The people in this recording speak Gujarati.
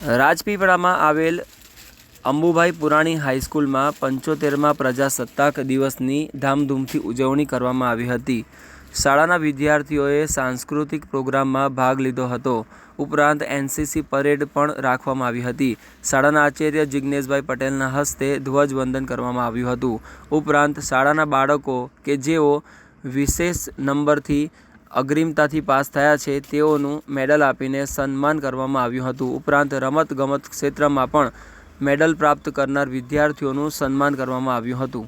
રાજપીપળામાં આવેલ અંબુભાઈ પુરાણી હાઈસ્કૂલમાં પંચોતેરમાં પ્રજાસત્તાક દિવસની ધામધૂમથી ઉજવણી કરવામાં આવી હતી. શાળાના વિદ્યાર્થીઓએ સાંસ્કૃતિક પ્રોગ્રામમાં ભાગ લીધો હતો. ઉપરાંત એનસીસી પરેડ પણ રાખવામાં આવી હતી. શાળાના આચાર્ય જિજ્ઞેશભાઈ પટેલના હસ્તે ધ્વજવંદન કરવામાં આવ્યું હતું. ઉપરાંત શાળાના બાળકો કે જેઓ વિશેષ નંબરથી અગ્રિમતાથી પાસ થયા છે, તેઓનું મેડલ આપીને સન્માન કરવામાં આવ્યું હતું. ઉપરાંત રમત ગમત ક્ષેત્રમાં પણ મેડલ પ્રાપ્ત કરનાર વિદ્યાર્થીઓનું સન્માન કરવામાં આવ્યું હતું.